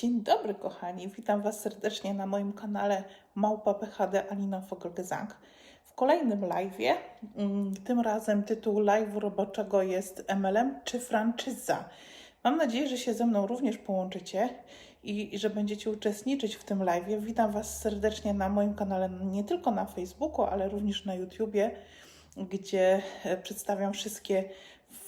Dzień dobry, kochani. Witam Was serdecznie na moim kanale Małpa PHD Alina Fogelgesang. W kolejnym live'ie, mm, tym razem tytuł live'u roboczego jest MLM czy franczyza. Mam nadzieję, że się ze mną również połączycie i, i że będziecie uczestniczyć w tym live'ie. Witam Was serdecznie na moim kanale, nie tylko na Facebooku, ale również na YouTubie, gdzie e, przedstawiam wszystkie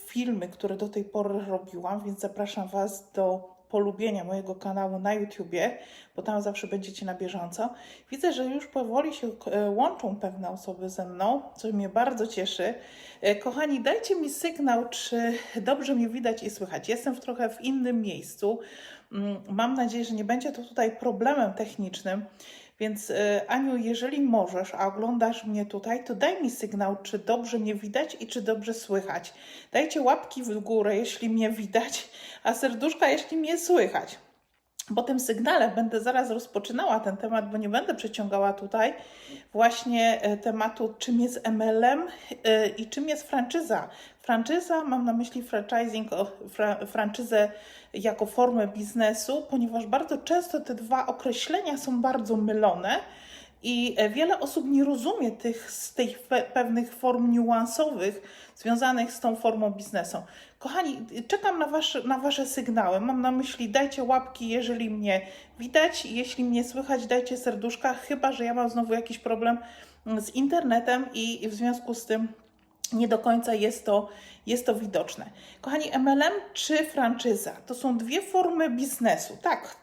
filmy, które do tej pory robiłam, więc zapraszam Was do polubienia mojego kanału na YouTubie, bo tam zawsze będziecie na bieżąco. Widzę, że już powoli się e, łączą pewne osoby ze mną, co mnie bardzo cieszy. E, Kochani, dajcie mi sygnał, czy dobrze mnie widać i słychać. Jestem w trochę w innym miejscu. Mm, Mam nadzieję, że nie będzie to tutaj problemem technicznym. Więc e, Aniu, jeżeli możesz, a oglądasz mnie tutaj, to daj mi sygnał, czy dobrze mnie widać i czy dobrze słychać. Dajcie łapki w górę, jeśli mnie widać, a serduszka, jeśli mnie słychać. Po tym sygnale będę zaraz rozpoczynała ten temat, bo nie będę przeciągała tutaj właśnie e, tematu, czym jest MLM e, i czym jest franczyza. Franczyza, mam na myśli franchising, fra, franczyzę jako formę biznesu, ponieważ bardzo często te dwa określenia są bardzo mylone. I e, wiele osób nie rozumie tych, tych pe- pewnych form niuansowych związanych z tą formą biznesu. Kochani, czekam na wasze, na wasze sygnały. Mam na myśli, dajcie łapki, jeżeli mnie widać, jeśli mnie słychać, dajcie serduszka, chyba że ja mam znowu jakiś problem z internetem i, i w związku z tym nie do końca jest to, jest to widoczne. Kochani, MLM czy franczyza to są dwie formy biznesu. Tak,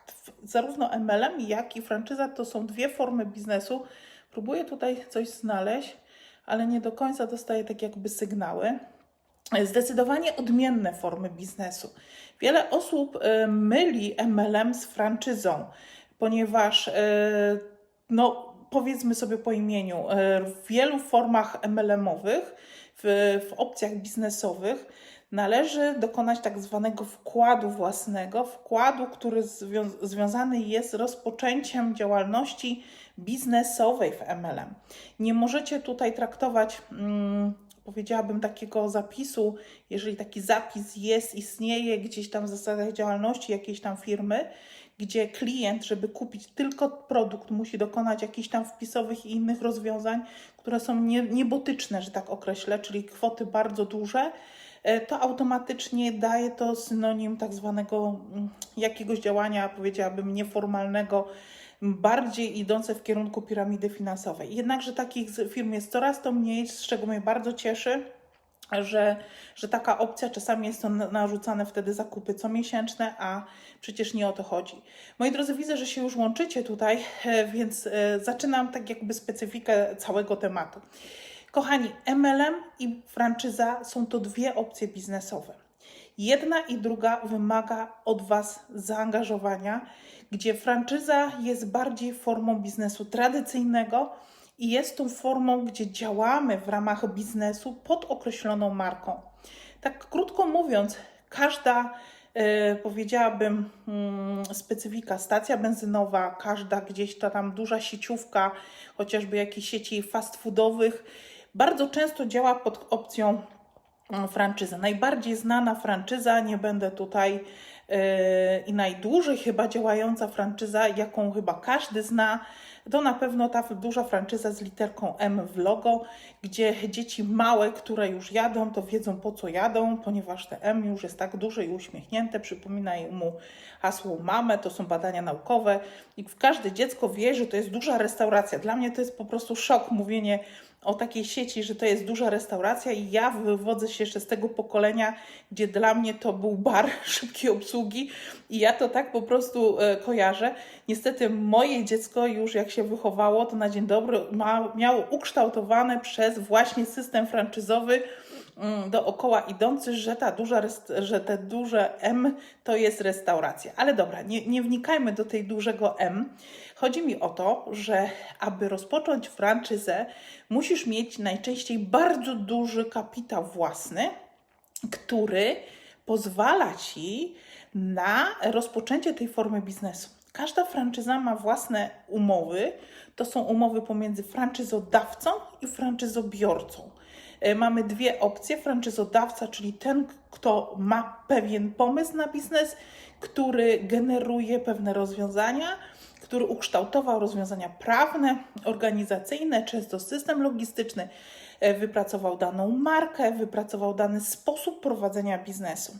zarówno MLM, jak i franczyza to są dwie formy biznesu. Próbuję tutaj coś znaleźć, ale nie do końca dostaję tak jakby sygnały. Zdecydowanie odmienne formy biznesu. Wiele osób e, myli MLM z franczyzą, ponieważ e, no, powiedzmy sobie po imieniu, e, w wielu formach MLM-owych, w, w opcjach biznesowych należy dokonać tak zwanego wkładu własnego, wkładu, który zwią- związany jest z rozpoczęciem działalności biznesowej w MLM. Nie możecie tutaj traktować, mm, powiedziałabym, takiego zapisu, jeżeli taki zapis jest, istnieje gdzieś tam w zasadach działalności jakiejś tam firmy, gdzie klient, żeby kupić tylko produkt, musi dokonać jakichś tam wpisowych i innych rozwiązań, które są nie, niebotyczne, że tak określę, czyli kwoty bardzo duże, to automatycznie daje to synonim tak zwanego mm, jakiegoś działania, powiedziałabym, nieformalnego, bardziej idące w kierunku piramidy finansowej. Jednakże takich firm jest coraz to mniej, z czego mnie bardzo cieszy że, że taka opcja czasami jest to na- narzucane wtedy zakupy comiesięczne, a przecież nie o to chodzi. Moi drodzy, widzę, że się już łączycie tutaj, e, więc e, zaczynam tak jakby specyfikę całego tematu. Kochani, MLM i franczyza są to dwie opcje biznesowe. Jedna i druga wymaga od Was zaangażowania, gdzie franczyza jest bardziej formą biznesu tradycyjnego i jest tą formą, gdzie działamy w ramach biznesu pod określoną marką. Tak krótko mówiąc, każda, e, powiedziałabym, mm, specyfika, stacja benzynowa, każda gdzieś ta tam duża sieciówka, chociażby jakichś sieci fast foodowych, bardzo często działa pod opcją mm, franczyza. Najbardziej znana franczyza, nie będę tutaj yy, i najdłużej chyba działająca franczyza, jaką chyba każdy zna, to na pewno ta duża franczyza z literką M w logo, gdzie dzieci małe, które już jadą, to wiedzą po co jadą, ponieważ te M już jest tak duże i uśmiechnięte, przypomina mu hasło mamę, to są badania naukowe i każde dziecko wie, że to jest duża restauracja. Dla mnie to jest po prostu szok mówienie o takiej sieci, że to jest duża restauracja i ja wywodzę się jeszcze z tego pokolenia, gdzie dla mnie to był bar szybkiej obsługi i ja to tak po prostu e, kojarzę. Niestety moje dziecko już jak się wychowało, to na dzień dobry ma, miało ukształtowane przez właśnie system franczyzowy dookoła idący, że ta duża, że te duże M to jest restauracja. Ale dobra, nie, nie wnikajmy do tej dużego M. Chodzi mi o to, że aby rozpocząć franczyzę, musisz mieć najczęściej bardzo duży kapitał własny, który pozwala ci na rozpoczęcie tej formy biznesu. Każda franczyza ma własne umowy. To są umowy pomiędzy franczyzodawcą i franczyzobiorcą. E, Mamy dwie opcje: franczyzodawca, czyli ten, kto ma pewien pomysł na biznes, który generuje pewne rozwiązania, który ukształtował rozwiązania prawne, organizacyjne, często system logistyczny, e, wypracował daną markę, wypracował dany sposób prowadzenia biznesu.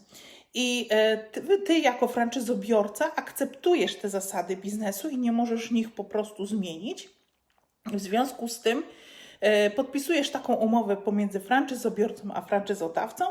I e, ty, ty, jako franczyzobiorca, akceptujesz te zasady biznesu i nie możesz ich po prostu zmienić. W związku z tym podpisujesz taką umowę pomiędzy franczyzobiorcą a franczyzodawcą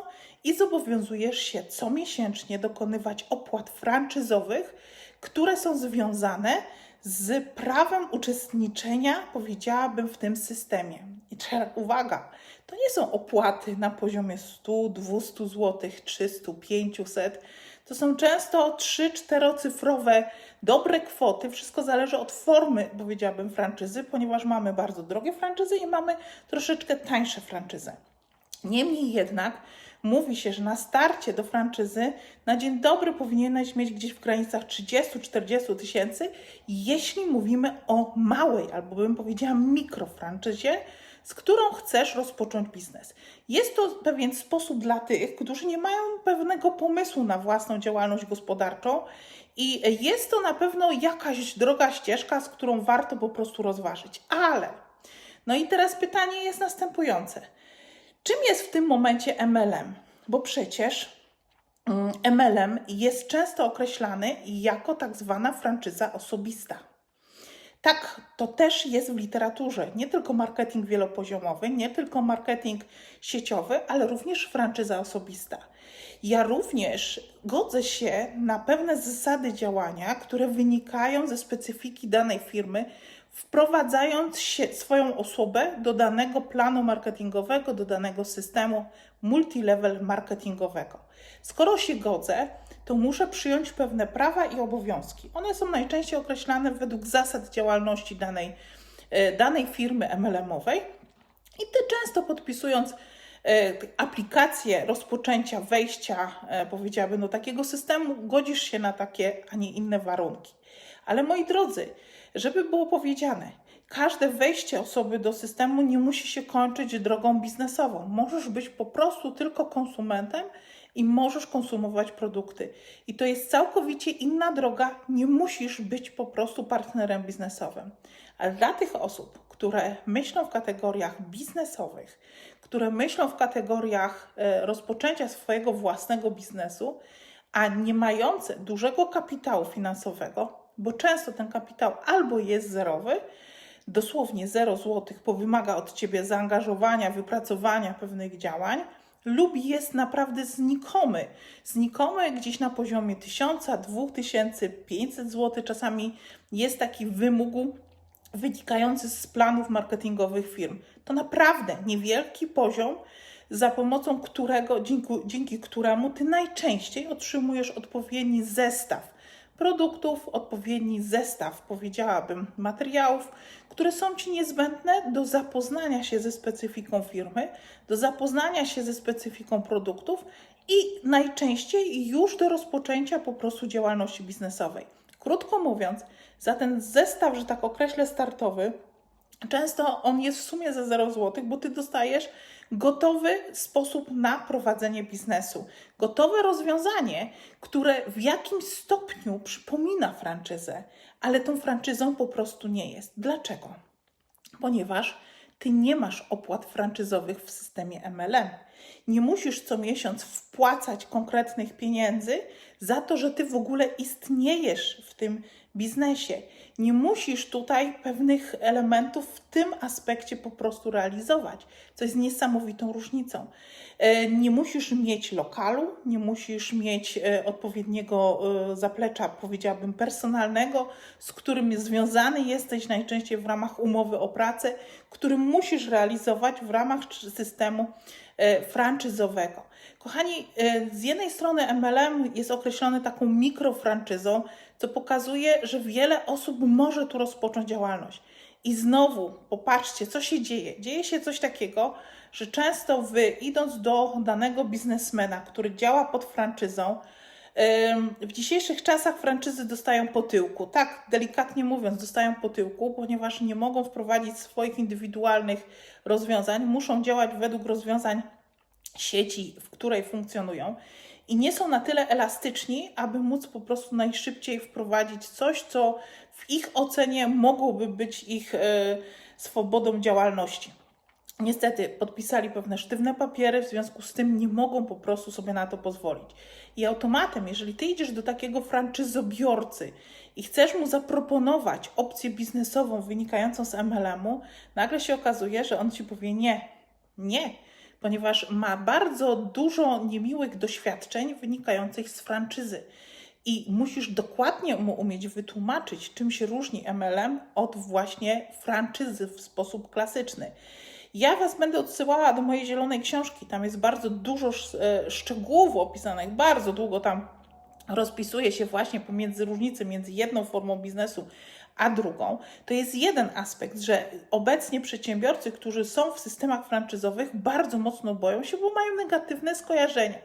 i zobowiązujesz się co miesięcznie dokonywać opłat franczyzowych, które są związane z prawem uczestniczenia, powiedziałabym, w tym systemie. I teraz uwaga, to nie są opłaty na poziomie 100, 200 zł, 300, 500. To są często 3-4 cyfrowe dobre kwoty. Wszystko zależy od formy, powiedziałabym, franczyzy, ponieważ mamy bardzo drogie franczyzy i mamy troszeczkę tańsze franczyzy. Niemniej jednak mówi się, że na starcie do franczyzy na dzień dobry powinieneś mieć gdzieś w granicach 30-40 tysięcy, jeśli mówimy o małej, albo bym powiedziała mikrofranczyzie, z którą chcesz rozpocząć biznes. Jest to pewien sposób dla tych, którzy nie mają pewnego pomysłu na własną działalność gospodarczą i jest to na pewno jakaś droga ścieżka, z którą warto po prostu rozważyć. Ale, no i teraz pytanie jest następujące. Czym jest w tym momencie MLM? Bo przecież MLM jest często określany jako tak zwana franczyza osobista. Tak, to też jest w literaturze. Nie tylko marketing wielopoziomowy, nie tylko marketing sieciowy, ale również franczyza osobista. Ja również godzę się na pewne zasady działania, które wynikają ze specyfiki danej firmy, wprowadzając się, swoją osobę do danego planu marketingowego, do danego systemu multilevel marketingowego. Skoro się godzę, to muszę przyjąć pewne prawa i obowiązki. One są najczęściej określane według zasad działalności danej, e, danej firmy MLM-owej i ty często podpisując e, aplikację rozpoczęcia wejścia, e, powiedziałabym, do takiego systemu, godzisz się na takie, a nie inne warunki. Ale moi drodzy, żeby było powiedziane, każde wejście osoby do systemu nie musi się kończyć drogą biznesową. Możesz być po prostu tylko konsumentem i możesz konsumować produkty. I to jest całkowicie inna droga. Nie musisz być po prostu partnerem biznesowym. Ale dla tych osób, które myślą w kategoriach biznesowych, które myślą w kategoriach e, rozpoczęcia swojego własnego biznesu, a nie mające dużego kapitału finansowego, bo często ten kapitał albo jest zerowy, dosłownie 0 zł, bo wymaga od ciebie zaangażowania, wypracowania pewnych działań, lub jest naprawdę znikomy. Znikomy gdzieś na poziomie 1000, 2000, 500 zł. Czasami jest taki wymóg wynikający z planów marketingowych firm. To naprawdę niewielki poziom, za pomocą którego, dzięki, dzięki któremu ty najczęściej otrzymujesz odpowiedni zestaw produktów, odpowiedni zestaw, powiedziałabym, materiałów, które są Ci niezbędne do zapoznania się ze specyfiką firmy, do zapoznania się ze specyfiką produktów i najczęściej już do rozpoczęcia po prostu działalności biznesowej. Krótko mówiąc, za ten zestaw, że tak określę, startowy, często on jest w sumie za 0 zł, bo Ty dostajesz gotowy sposób na prowadzenie biznesu. Gotowe rozwiązanie, które w jakimś stopniu przypomina franczyzę, ale tą franczyzą po prostu nie jest. Dlaczego? Ponieważ ty nie masz opłat franczyzowych w systemie MLM. Nie musisz co miesiąc wpłacać konkretnych pieniędzy za to, że ty w ogóle istniejesz w tym biznesie. Nie musisz tutaj pewnych elementów w tym aspekcie po prostu realizować, co jest niesamowitą różnicą. E, nie musisz mieć lokalu, nie musisz mieć e, odpowiedniego e, zaplecza, powiedziałabym, personalnego, z którym związany jesteś najczęściej w ramach umowy o pracę, który musisz realizować w ramach systemu franczyzowego. Kochani, z jednej strony MLM jest określony taką mikrofranczyzą, co pokazuje, że wiele osób może tu rozpocząć działalność. I znowu, popatrzcie, co się dzieje. Dzieje się coś takiego, że często wy, idąc do danego biznesmena, który działa pod franczyzą, W dzisiejszych czasach franczyzy dostają po tyłku. Tak, delikatnie mówiąc, dostają po tyłku, ponieważ nie mogą wprowadzić swoich indywidualnych rozwiązań, muszą działać według rozwiązań sieci, w której funkcjonują i nie są na tyle elastyczni, aby móc po prostu najszybciej wprowadzić coś, co w ich ocenie mogłoby być ich e, swobodą działalności. Niestety podpisali pewne sztywne papiery, w związku z tym nie mogą po prostu sobie na to pozwolić. I automatem, jeżeli ty idziesz do takiego franczyzobiorcy i chcesz mu zaproponować opcję biznesową wynikającą z MLM-u, nagle się okazuje, że on ci powie nie, nie, ponieważ ma bardzo dużo niemiłych doświadczeń wynikających z franczyzy. I musisz dokładnie mu umieć wytłumaczyć, czym się różni MLM od właśnie franczyzy w sposób klasyczny. Ja Was będę odsyłała do mojej zielonej książki. Tam jest bardzo dużo e, szczegółów opisanych, bardzo długo tam rozpisuje się właśnie pomiędzy różnicy między jedną formą biznesu a drugą. To jest jeden aspekt, że obecnie przedsiębiorcy, którzy są w systemach franczyzowych, bardzo mocno boją się, bo mają negatywne skojarzenia.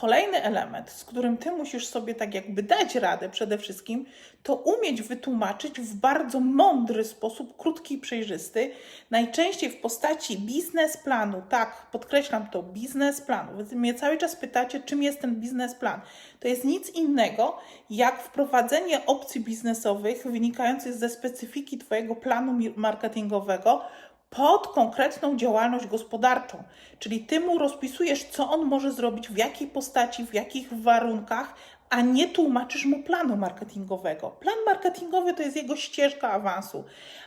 Kolejny element, z którym ty musisz sobie tak jakby dać radę przede wszystkim, to umieć wytłumaczyć w bardzo mądry sposób, krótki i przejrzysty, najczęściej w postaci biznesplanu. Tak, podkreślam to, biznesplanu. Wy mnie cały czas pytacie, czym jest ten biznesplan. To jest nic innego, jak wprowadzenie opcji biznesowych wynikających ze specyfiki Twojego planu marketingowego pod konkretną działalność gospodarczą. Czyli ty mu rozpisujesz, co on może zrobić, w jakiej postaci, w jakich warunkach, a nie tłumaczysz mu planu marketingowego. Plan marketingowy to jest jego ścieżka awansu.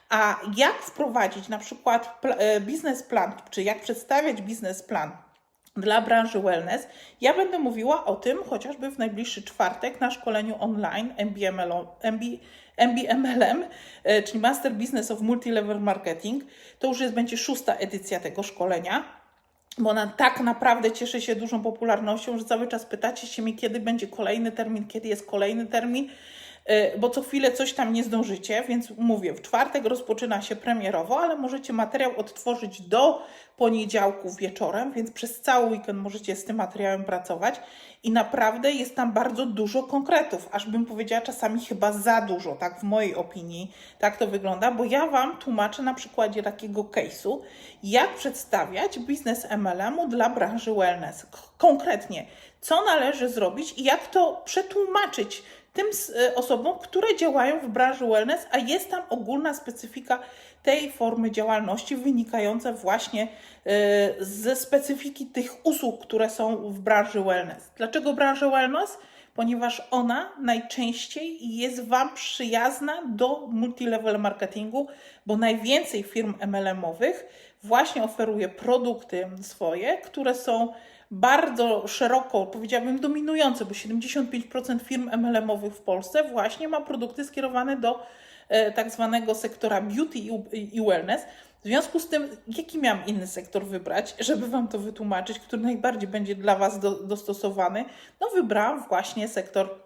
A jak wprowadzić na przykład e, biznesplan, czy jak przedstawiać biznesplan dla branży wellness, ja będę mówiła o tym chociażby w najbliższy czwartek na szkoleniu online MBML, MB, MBMLM, czyli Master Business of Multilevel Marketing. To już jest, będzie szósta edycja tego szkolenia, bo ona tak naprawdę cieszy się dużą popularnością, że cały czas pytacie się mi, kiedy będzie kolejny termin, kiedy jest kolejny termin. Y, bo co chwilę coś tam nie zdążycie, więc mówię, w czwartek rozpoczyna się premierowo, ale możecie materiał odtworzyć do poniedziałku wieczorem, więc przez cały weekend możecie z tym materiałem pracować i naprawdę jest tam bardzo dużo konkretów, aż bym powiedziała czasami chyba za dużo, tak w mojej opinii, tak to wygląda, bo ja Wam tłumaczę na przykładzie takiego case'u, jak przedstawiać biznes MLM-u dla branży wellness. Konkretnie, co należy zrobić i jak to przetłumaczyć tym e, osobom, które działają w branży wellness, a jest tam ogólna specyfika tej formy działalności wynikająca właśnie e, ze specyfiki tych usług, które są w branży wellness. Dlaczego branża wellness? Ponieważ ona najczęściej jest Wam przyjazna do multilevel marketingu, bo najwięcej firm MLM-owych właśnie oferuje produkty swoje, które są bardzo szeroko, powiedziałabym dominujące, bo 75% firm MLM-owych w Polsce właśnie ma produkty skierowane do e, tak zwanego sektora beauty i wellness. W związku z tym, jaki miałam inny sektor wybrać, żeby Wam to wytłumaczyć, który najbardziej będzie dla Was do, dostosowany? No, wybrałam właśnie sektor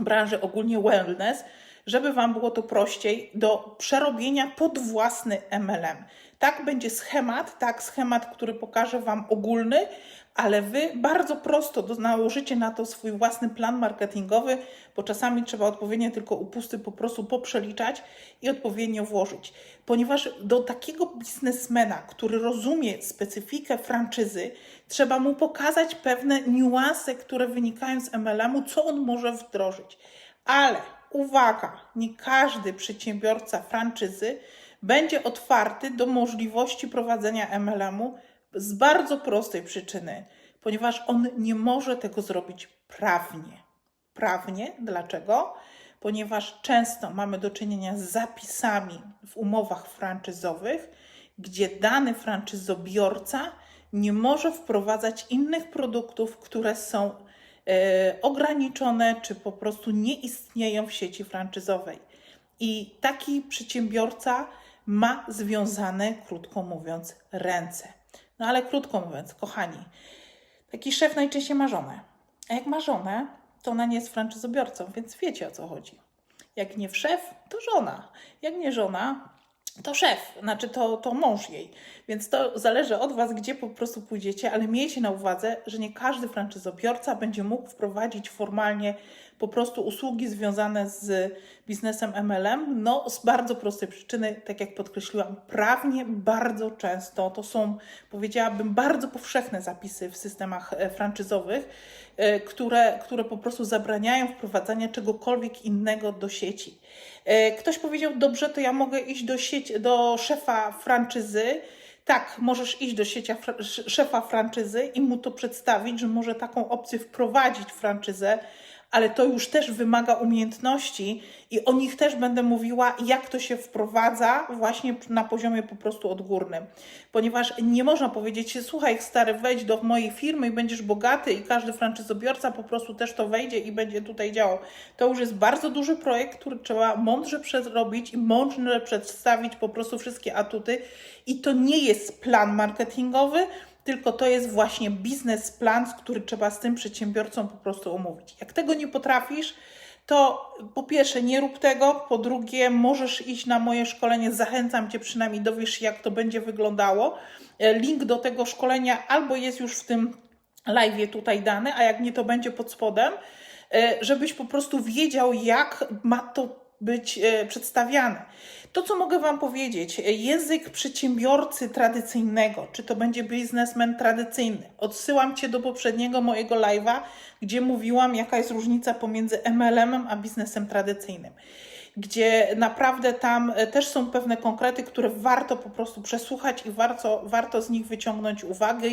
branży ogólnie wellness, żeby Wam było to prościej do przerobienia pod własny MLM. Tak będzie schemat, tak schemat, który pokaże Wam ogólny, ale Wy bardzo prosto nałożycie na to swój własny plan marketingowy, bo czasami trzeba odpowiednio tylko upusty po prostu poprzeliczać i odpowiednio włożyć. Ponieważ do takiego biznesmena, który rozumie specyfikę franczyzy, trzeba mu pokazać pewne niuanse, które wynikają z MLM-u, co on może wdrożyć. Ale uwaga, nie każdy przedsiębiorca franczyzy będzie otwarty do możliwości prowadzenia MLM-u z bardzo prostej przyczyny, ponieważ on nie może tego zrobić prawnie. Prawnie, dlaczego? Ponieważ często mamy do czynienia z zapisami w umowach franczyzowych, gdzie dany franczyzobiorca nie może wprowadzać innych produktów, które są e, ograniczone czy po prostu nie istnieją w sieci franczyzowej. I taki przedsiębiorca ma związane, krótko mówiąc, ręce. No ale krótko mówiąc, kochani, taki szef najczęściej ma żonę. A jak ma żonę, to ona nie jest franczyzobiorcą, więc wiecie o co chodzi. Jak nie szef, to żona. Jak nie żona, to szef, znaczy to, to mąż jej. Więc to zależy od Was, gdzie po prostu pójdziecie, ale miejcie na uwadze, że nie każdy franczyzobiorca będzie mógł wprowadzić formalnie po prostu usługi związane z biznesem MLM. No, z bardzo prostej przyczyny, tak jak podkreśliłam, prawnie bardzo często to są, powiedziałabym, bardzo powszechne zapisy w systemach e, franczyzowych, e, które, które po prostu zabraniają wprowadzania czegokolwiek innego do sieci. E, Ktoś powiedział, dobrze, to ja mogę iść do, sieci, do szefa franczyzy. Tak, możesz iść do siecia, szefa franczyzy i mu to przedstawić, że może taką opcję wprowadzić w franczyzę, ale to już też wymaga umiejętności i o nich też będę mówiła, jak to się wprowadza właśnie na poziomie po prostu odgórnym. Ponieważ nie można powiedzieć, słuchaj stary, wejdź do mojej firmy i będziesz bogaty i każdy franczyzobiorca po prostu też to wejdzie i będzie tutaj działał. To już jest bardzo duży projekt, który trzeba mądrze przerobić i mądrze przedstawić po prostu wszystkie atuty i to nie jest plan marketingowy, tylko to jest właśnie biznesplan, który trzeba z tym przedsiębiorcą po prostu omówić. Jak tego nie potrafisz, to po pierwsze nie rób tego, po drugie możesz iść na moje szkolenie, zachęcam Cię przynajmniej dowiesz się jak to będzie wyglądało. E, Link do tego szkolenia albo jest już w tym live tutaj dany, a jak nie to będzie pod spodem, e, żebyś po prostu wiedział jak ma to być e, przedstawiane. To, co mogę Wam powiedzieć, e, język przedsiębiorcy tradycyjnego, czy to będzie biznesmen tradycyjny. Odsyłam Cię do poprzedniego mojego live'a, gdzie mówiłam, jaka jest różnica pomiędzy MLM-em a biznesem tradycyjnym. Gdzie naprawdę tam e, też są pewne konkrety, które warto po prostu przesłuchać i warto, warto z nich wyciągnąć uwagę.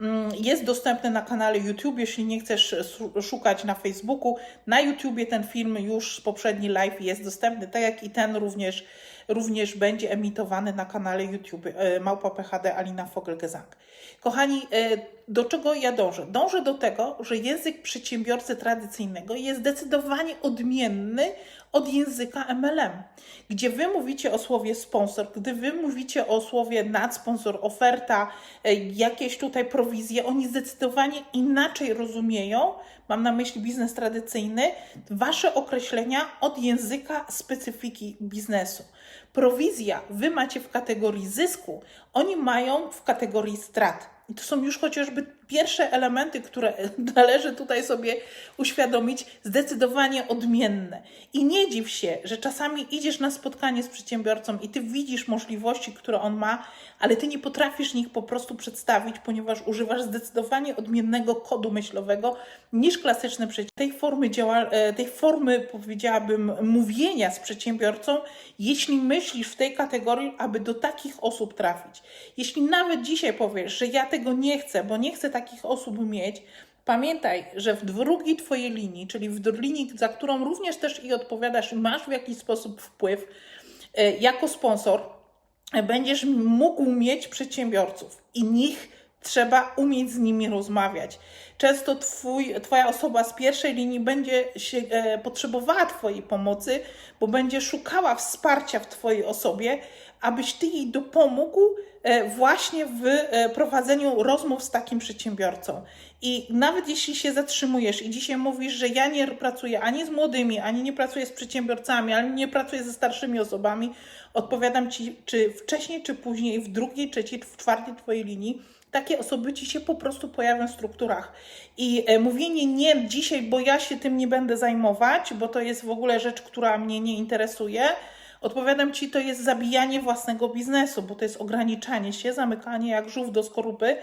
Mm, Jest dostępny na kanale YouTube, jeśli nie chcesz szukać na Facebooku. Na YouTubie ten film już poprzedni live jest dostępny, tak jak i ten również, również będzie emitowany na kanale YouTube e, Małpa PHD Alina Fogelgesang. Kochani, e, do czego ja dążę? Dążę do tego, że język przedsiębiorcy tradycyjnego jest zdecydowanie odmienny od języka MLM, gdzie wy mówicie o słowie sponsor, gdy wy mówicie o słowie nadsponsor, oferta, e, jakieś tutaj prowizje, oni zdecydowanie inaczej rozumieją, mam na myśli biznes tradycyjny, wasze określenia od języka specyfiki biznesu. Prowizja wy macie w kategorii zysku, oni mają w kategorii strat. I to są już chociażby pierwsze elementy, które należy tutaj sobie uświadomić, zdecydowanie odmienne. I nie dziw się, że czasami idziesz na spotkanie z przedsiębiorcą i ty widzisz możliwości, które on ma, ale ty nie potrafisz nich po prostu przedstawić, ponieważ używasz zdecydowanie odmiennego kodu myślowego niż klasyczny. Tej formy, działa, e, tej formy, powiedziałabym, mówienia z przedsiębiorcą, jeśli myślisz w tej kategorii, aby do takich osób trafić. Jeśli nawet dzisiaj powiesz, że ja tego nie chcę, bo nie chcę takich osób mieć, Pamiętaj, że w drugiej Twojej linii, czyli w linii, za którą również też i odpowiadasz i masz w jakiś sposób wpływ e, jako sponsor, e, będziesz mógł mieć przedsiębiorców i nich trzeba umieć z nimi rozmawiać. Często twój, Twoja osoba z pierwszej linii będzie się, e, potrzebowała Twojej pomocy, bo będzie szukała wsparcia w Twojej osobie, abyś Ty jej dopomógł e, właśnie w e, prowadzeniu rozmów z takim przedsiębiorcą. I nawet jeśli się zatrzymujesz i dzisiaj mówisz, że ja nie pracuję ani z młodymi, ani nie pracuję z przedsiębiorcami, ani nie pracuję ze starszymi osobami, odpowiadam Ci, czy wcześniej, czy później, w drugiej, trzeciej, w czwartej Twojej linii, takie osoby ci się po prostu pojawią w strukturach. I e, mówienie nie dzisiaj, bo ja się tym nie będę zajmować, bo to jest w ogóle rzecz, która mnie nie interesuje. Odpowiadam ci, to jest zabijanie własnego biznesu, bo to jest ograniczanie się, zamykanie jak żółw do skorupy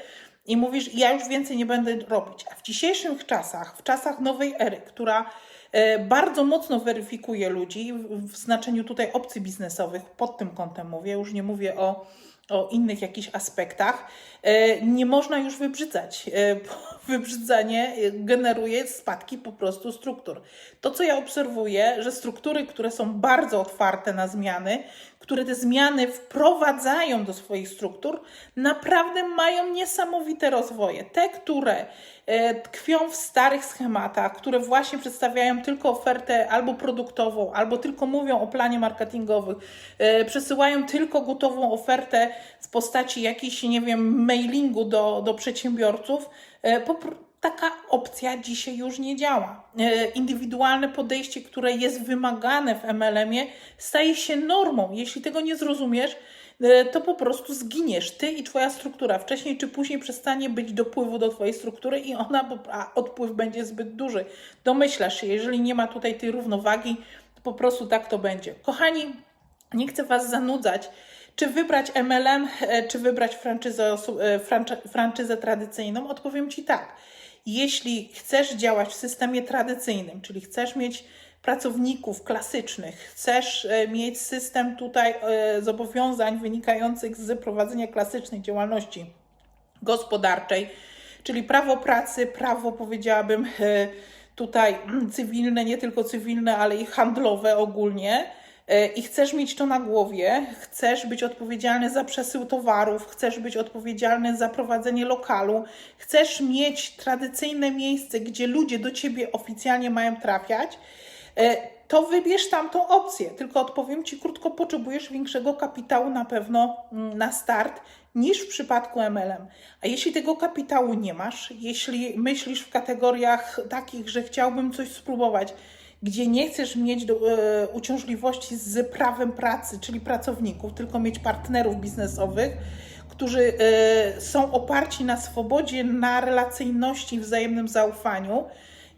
i mówisz, ja już więcej nie będę robić. A w dzisiejszych czasach, w czasach nowej ery, która e, bardzo mocno weryfikuje ludzi, w, w znaczeniu tutaj opcji biznesowych, pod tym kątem mówię, już nie mówię o o innych jakichś aspektach, e, nie można już wybrzydzać. E, Wybrzydzanie generuje spadki po prostu struktur. To, co ja obserwuję, że struktury, które są bardzo otwarte na zmiany, które te zmiany wprowadzają do swoich struktur, naprawdę mają niesamowite rozwoje. Te, które e, tkwią w starych schematach, które właśnie przedstawiają tylko ofertę albo produktową, albo tylko mówią o planie marketingowym, e, przesyłają tylko gotową ofertę w postaci jakiejś, nie wiem, mailingu do, do przedsiębiorców, e, po, taka opcja dzisiaj już nie działa. E, Indywidualne podejście, które jest wymagane w MLM-ie, staje się normą. Jeśli tego nie zrozumiesz, e, to po prostu zginiesz. Ty i Twoja struktura. Wcześniej czy później przestanie być dopływu do Twojej struktury i ona, a odpływ będzie zbyt duży. Domyślasz się, jeżeli nie ma tutaj tej równowagi, to po prostu tak to będzie. Kochani, nie chcę Was zanudzać. Czy wybrać MLM, e, czy wybrać franczyzę, franczyzę tradycyjną? Odpowiem Ci tak. Jeśli chcesz działać w systemie tradycyjnym, czyli chcesz mieć pracowników klasycznych, chcesz e, mieć system tutaj e, zobowiązań wynikających z prowadzenia klasycznej działalności gospodarczej, czyli prawo pracy, prawo powiedziałabym e, tutaj cywilne, nie tylko cywilne, ale i handlowe ogólnie. E, I chcesz mieć to na głowie, chcesz być odpowiedzialny za przesył towarów, chcesz być odpowiedzialny za prowadzenie lokalu, chcesz mieć tradycyjne miejsce, gdzie ludzie do ciebie oficjalnie mają trafiać, e, to wybierz tamtą opcję. Tylko odpowiem Ci krótko, potrzebujesz większego kapitału na pewno mm, na start niż w przypadku MLM. A jeśli tego kapitału nie masz, jeśli myślisz w kategoriach takich, że chciałbym coś spróbować, gdzie nie chcesz mieć do, e, uciążliwości z prawem pracy, czyli pracowników, tylko mieć partnerów biznesowych, którzy e, są oparci na swobodzie, na relacyjności, wzajemnym zaufaniu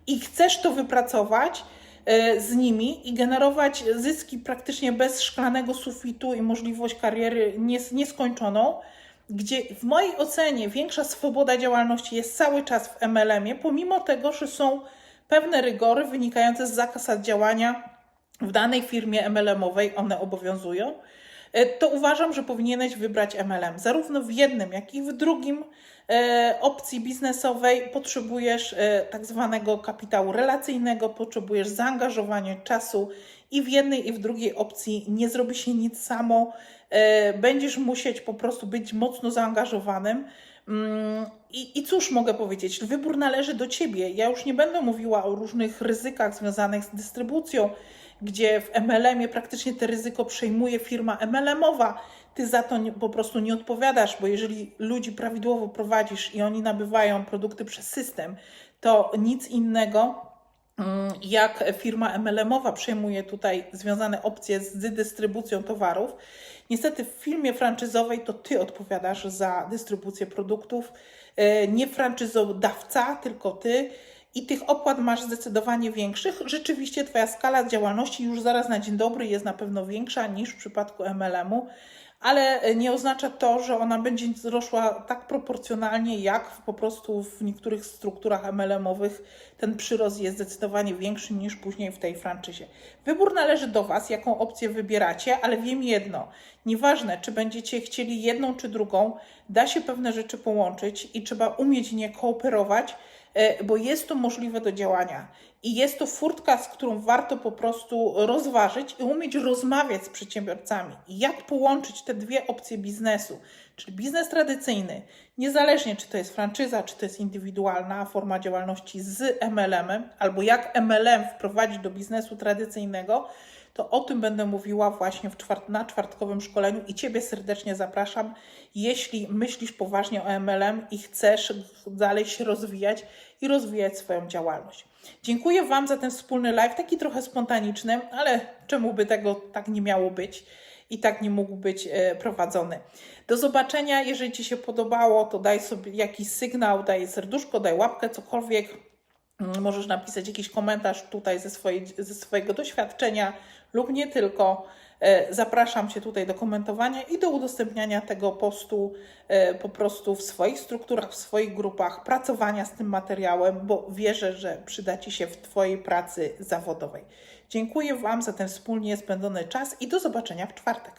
i chcesz to wypracować e, z nimi i generować zyski praktycznie bez szklanego sufitu i możliwość kariery nies- nieskończoną, gdzie w mojej ocenie większa swoboda działalności jest cały czas w MLM-ie, pomimo tego, że są pewne rygory wynikające z zasad działania w danej firmie MLM-owej, one obowiązują, e, to uważam, że powinieneś wybrać MLM. Zarówno w jednym, jak i w drugim e, opcji biznesowej potrzebujesz e, tak zwanego kapitału relacyjnego, potrzebujesz zaangażowania czasu i w jednej, i w drugiej opcji nie zrobi się nic samo. Będziesz musieć po prostu być mocno zaangażowanym. I, I cóż mogę powiedzieć? Wybór należy do ciebie. Ja już nie będę mówiła o różnych ryzykach związanych z dystrybucją, gdzie w MLM-ie praktycznie te ryzyko przejmuje firma MLM-owa. Ty za to nie, po prostu nie odpowiadasz, bo jeżeli ludzi prawidłowo prowadzisz i oni nabywają produkty przez system, to nic innego mm, jak firma MLM-owa przejmuje tutaj związane opcje z dystrybucją towarów. Niestety w firmie franczyzowej to ty odpowiadasz za dystrybucję produktów, nie franczyzodawca, tylko ty. I tych opłat masz zdecydowanie większych. Rzeczywiście Twoja skala działalności już zaraz na dzień dobry jest na pewno większa niż w przypadku MLM-u, ale nie oznacza to, że ona będzie wzrosła tak proporcjonalnie, jak po prostu w niektórych strukturach MLM-owych ten przyrost jest zdecydowanie większy niż później w tej franczyzie. Wybór należy do Was, jaką opcję wybieracie, ale wiem jedno, nieważne czy będziecie chcieli jedną czy drugą, da się pewne rzeczy połączyć i trzeba umieć nie kooperować, e, bo jest to możliwe do działania. I jest to furtka, z którą warto po prostu rozważyć i umieć rozmawiać z przedsiębiorcami. Jak połączyć te dwie opcje biznesu, czyli biznes tradycyjny, niezależnie czy to jest franczyza, czy to jest indywidualna forma działalności z MLM-em, albo jak MLM wprowadzić do biznesu tradycyjnego, to o tym będę mówiła właśnie czwart na czwartkowym szkoleniu i Ciebie serdecznie zapraszam, jeśli myślisz poważnie o MLM i chcesz dalej się rozwijać i rozwijać swoją działalność. Dziękuję Wam za ten wspólny live, taki trochę spontaniczny, ale czemu by tego tak nie miało być i tak nie mógł być e, prowadzony. Do zobaczenia, jeżeli Ci się podobało, to daj sobie jakiś sygnał, daj serduszko, daj łapkę, cokolwiek. Możesz napisać jakiś komentarz tutaj ze, swojej, ze swojego doświadczenia lub nie tylko. E, Zapraszam Cię tutaj do komentowania i do udostępniania tego postu e, po prostu w swoich strukturach, w swoich grupach, pracowania z tym materiałem, bo wierzę, że przyda Ci się w Twojej pracy zawodowej. Dziękuję Wam za ten wspólnie spędzony czas i do zobaczenia w czwartek.